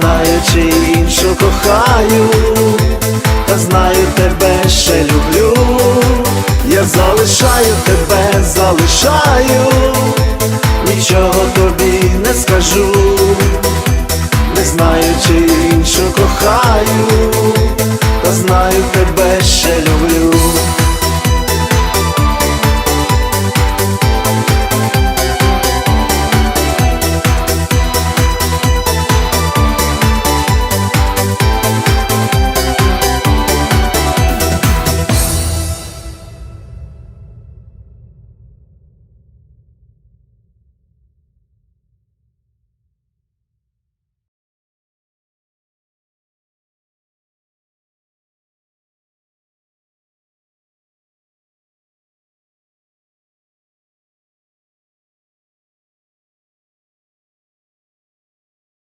знаю, чи іншу кохаю, та знаю, тебе ще люблю. Я залишаю тебе, залишаю, нічого тобі не скажу, не знаю, чи іншу кохаю, та знаю, тебе ще люблю.